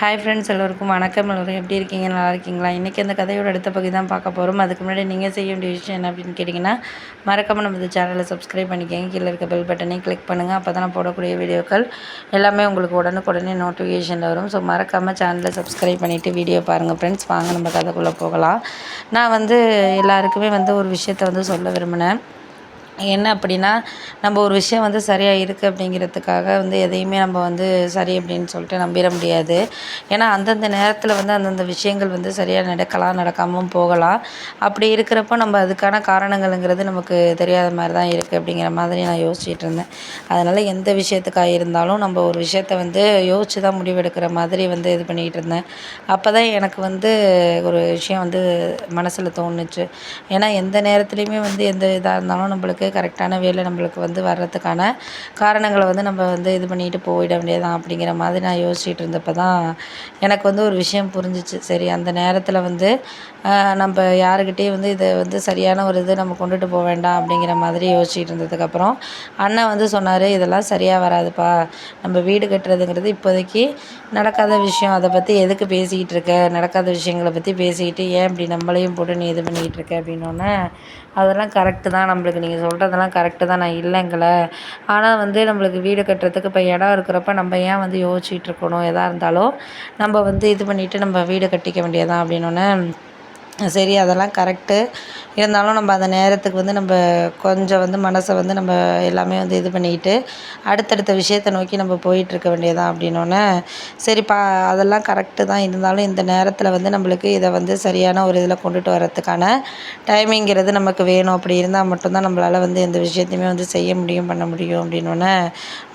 Hi friends எல்லோருக்கும் வணக்கம். எல்லோரும் எப்படி இருக்கீங்க? நல்லா இருக்கீங்களா? இன்றைக்கி அந்த கதையோட அடுத்த பகுதி தான் பார்க்க போகிறோம் அதுக்கு முன்னாடி நீங்கள் செய்ய வேண்டிய விஷயம் என்ன அப்படின்னு கேட்டிங்கன்னா மறக்காமல் நம்ம இந்த சேனலை சப்ஸ்கிரைப் பண்ணிக்கோங்க. கீழே இருக்க பெல் பட்டனையும் கிளிக் பண்ணுங்கள் அப்போ தான் நான் போடக்கூடிய வீடியோக்கள் எல்லாமே உங்களுக்கு உடனுக்குடனே நோட்டிஃபிகேஷனில் வரும். ஸோ மறக்காமல் சேனலை சப்ஸ்கிரைப் பண்ணிவிட்டு வீடியோ பாருங்கள் ஃப்ரெண்ட்ஸ் வாங்க நம்ம கதைக்குள்ளே போகலாம். நான் வந்து எல்லாருக்குமே வந்து ஒரு விஷயத்த வந்து சொல்ல விரும்பினேன். என்ன அப்படின்னா நம்ம ஒரு விஷயம் வந்து சரியாக இருக்குது அப்படிங்கிறதுக்காக வந்து எதையுமே நம்ம வந்து சரி அப்படின்னு சொல்லிட்டு நம்பிட முடியாது. ஏன்னா அந்தந்த நேரத்தில் வந்து அந்தந்த விஷயங்கள் வந்து சரியாக நடக்கலாம் நடக்காமல் போகலாம். அப்படி இருக்கிறப்போ நம்ம அதுக்கான காரணங்கள்ங்கிறது நமக்கு தெரியாத மாதிரி தான் இருக்குது அப்படிங்கிற மாதிரி நான் யோசிச்சுட்டு இருந்தேன். அதனால் எந்த விஷயத்துக்காக இருந்தாலும் நம்ம ஒரு விஷயத்த வந்து யோசித்து தான் முடிவெடுக்கிற மாதிரி வந்து இது பண்ணிகிட்டு இருந்தேன். அப்போ தான் எனக்கு வந்து ஒரு விஷயம் வந்து மனசில் தோணுச்சு. ஏன்னா எந்த நேரத்துலையுமே வந்து எந்த இதாக இருந்தாலும் நம்மளுக்கு கரெக்டான வேலை நம்மளுக்கு வந்து வர்றதுக்கான காரணங்களை வந்து நம்ம வந்து இது பண்ணிட்டு போயிட வேண்டியதான் அப்படிங்கிற மாதிரி நான் யோசிச்சுட்டு இருந்தப்போ தான் எனக்கு வந்து ஒரு விஷயம் புரிஞ்சிச்சு. சரி அந்த நேரத்தில் வந்து நம்ம யாருக்கிட்டேயும் வந்து இதை வந்து சரியான ஒரு இது நம்ம கொண்டுட்டு போக வேண்டாம் அப்படிங்கிற மாதிரி யோசிச்சுட்டு இருந்ததுக்கப்புறம் அண்ணன் வந்து சொன்னார் இதெல்லாம் சரியாக வராதுப்பா. நம்ம வீடு கட்டுறதுங்கிறது இப்போதைக்கு நடக்காத விஷயம். அதை பற்றி எதுக்கு பேசிக்கிட்டு இருக்க? நடக்காத விஷயங்களை பற்றி பேசிக்கிட்டு ஏன் இப்படி நம்மளையும் போட்டு நீ இது பண்ணிக்கிட்டு இருக்க? அப்படின்னோடனே அதெல்லாம் கரெக்டு தான் நம்மளுக்கு நீங்கள் சொல்கிறதெல்லாம் கரெக்டு தான். நான் இல்லைங்கல ஆனால் வந்து நம்மளுக்கு வீடு கட்டுறதுக்கு இப்போ இடம் இருக்கிறப்ப நம்ம ஏன் வந்து யோசிச்சுட்டு இருக்கணும்? எதாக இருந்தாலும் நம்ம வந்து இது பண்ணிவிட்டு நம்ம வீடு கட்டிக்க வேண்டியது அப்படின்னோடனே சரி அதெல்லாம் கரெக்டு இருந்தாலும் நம்ம அந்த நேரத்துக்கு வந்து நம்ம கொஞ்சம் வந்து மனசை வந்து நம்ம எல்லாமே வந்து இது பண்ணிக்கிட்டு அடுத்தடுத்த விஷயத்தை நோக்கி நம்ம போயிட்டுருக்க வேண்டியதான் அப்படின்னோடனே சரிப்பா அதெல்லாம் கரெக்டு தான். இருந்தாலும் இந்த நேரத்தில் வந்து நம்மளுக்கு இதை வந்து சரியான ஒரு இதில் கொண்டுட்டு வரத்துக்கான டைமிங்கிறது நமக்கு வேணும். அப்படி இருந்தால் மட்டும்தான் நம்மளால் வந்து எந்த விஷயத்தையுமே வந்து செய்ய முடியும் பண்ண முடியும் அப்படின்னோடனே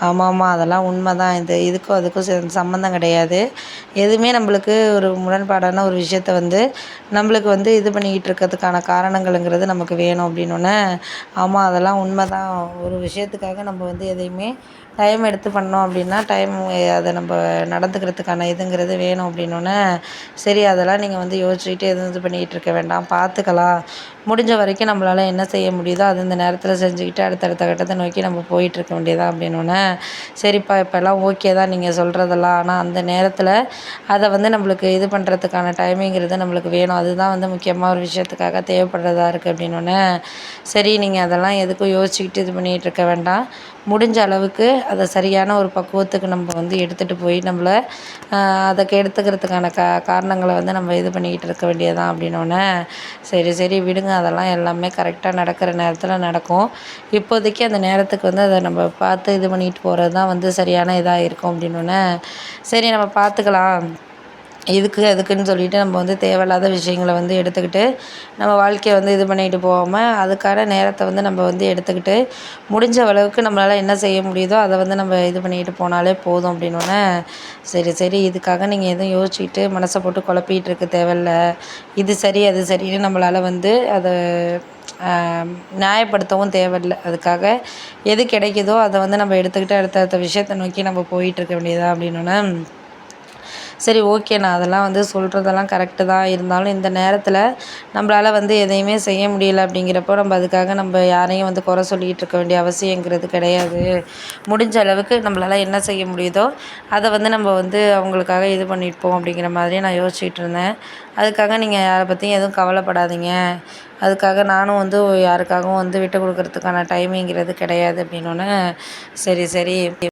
ஆமாம் ஆமாம் அதெல்லாம் உண்மை தான் இது இதுக்கும் அதுக்கும் சம்மந்தம் கிடையாது. எதுவுமே நம்மளுக்கு ஒரு முரண்பாடான ஒரு விஷயத்த வந்து நம்மளுக்கு வந்து இது பண்ணிக்கிட்டு இருக்கிறதுக்கான காரணங்களுங்கிறது நமக்கு வேணும் அப்படின்னோடனே ஆமாம் அதெல்லாம் உண்மை தான் ஒரு விஷயத்துக்காக நம்ம வந்து எதையுமே டைம் எடுத்து பண்ணோம் அப்படின்னா டைம் அதை நம்ம நடந்துக்கிறதுக்கான இதுங்கிறது வேணும் அப்படின்னோடனே சரி அதெல்லாம் நீங்கள் வந்து யோசிச்சுக்கிட்டு எதுவும் இது பண்ணிக்கிட்டு இருக்க வேண்டாம். பார்த்துக்கலாம் முடிஞ்ச வரைக்கும் நம்மளால் என்ன செய்ய முடியுதோ அது இந்த நேரத்தில் செஞ்சுக்கிட்டு அடுத்தடுத்த கட்டத்தை நோக்கி நம்ம போயிட்டுருக்க வேண்டியதாக அப்படின்னோடனே சரிப்பா இப்போல்லாம் ஓகே தான் நீங்கள் சொல்கிறதெல்லாம் ஆனால் அந்த நேரத்தில் அதை வந்து நம்மளுக்கு இது பண்ணுறதுக்கான டைமிங்கிறது நம்மளுக்கு வேணும். அதுதான் வந்து முக்கியமாக ஒரு விஷயத்துக்காக தேவைப்படுறதா இருக்குது அப்படின்னோடனே சரி நீங்கள் அதெல்லாம் எதுக்கும் யோசிச்சுக்கிட்டு இது பண்ணிகிட்டு இருக்க வேண்டாம். முடிஞ்ச அளவுக்கு அதை சரியான ஒரு பக்குவத்துக்கு நம்ம வந்து எடுத்துகிட்டு போய் நம்மளை அதை எடுத்துக்கிறதுக்கான கா காரணங்களை வந்து நம்ம இது பண்ணிக்கிட்டு இருக்க வேண்டியதான் அப்படின்னோடனே சரி சரி விடுங்க அதெல்லாம் எல்லாமே கரெக்டாக நடக்கிற நேரத்தில் நடக்கும். இப்போதைக்கு அந்த நேரத்துக்கு வந்து அதை நம்ம பார்த்து இது பண்ணிட்டு போகிறது தான் வந்து சரியான இதாக இருக்கும் அப்படின்னோடனே சரி நம்ம பார்த்துக்கலாம். இதுக்கு அதுக்குன்னு சொல்லிட்டு நம்ம வந்து தேவையில்லாத விஷயங்களை வந்து எடுத்துக்கிட்டு நம்ம வாழ்க்கையை வந்து இது பண்ணிட்டு போகாமல் அதுக்கான நேரத்தை வந்து நம்ம வந்து எடுத்துக்கிட்டு முடிஞ்ச அளவுக்கு நம்மளால் என்ன செய்ய முடியுதோ அதை வந்து நம்ம இது பண்ணிக்கிட்டு போனாலே போதும் அப்படின்னோடனே சரி சரி இதுக்காக நீங்கள் எதுவும் யோசிச்சுக்கிட்டு மனசை போட்டு குழப்பிகிட்டு இருக்க தேவையில்ல. இது சரி அது சரின்னு நம்மளால் வந்து அதை நியாயப்படுத்தவும் தேவையில்ல. அதுக்காக எது கிடைக்குதோ அதை வந்து நம்ம எடுத்துக்கிட்டு அடுத்த அடுத்த விஷயத்தை நோக்கி நம்ம போயிட்டுருக்க வேண்டியதாக அப்படின்னோடனே சரி ஓகே நான் அதெல்லாம் வந்து சொல்கிறதெல்லாம் கரெக்டு தான். இருந்தாலும் இந்த நேரத்தில் நம்மளால் வந்து எதையுமே செய்ய முடியல அப்படிங்கிறப்போ நம்ம அதுக்காக நம்ம யாரையும் வந்து குறை சொல்லிக்கிட்டு இருக்க வேண்டிய அவசியங்கிறது கிடையாது. முடிஞ்ச அளவுக்கு நம்மளால் என்ன செய்ய முடியுதோ அதை வந்து நம்ம வந்து அவங்களுக்காக இது பண்ணியிருப்போம் அப்படிங்கிற மாதிரி நான் யோசிச்சுட்டு இருந்தேன். அதுக்காக நீங்கள் யாரை பற்றியும் எதுவும் கவலைப்படாதீங்க. அதுக்காக நானும் வந்து யாருக்காகவும் வந்து விட்டு கொடுக்குறதுக்கான டைமிங்கிறது கிடையாது அப்படின்னோடனே சரி சரி.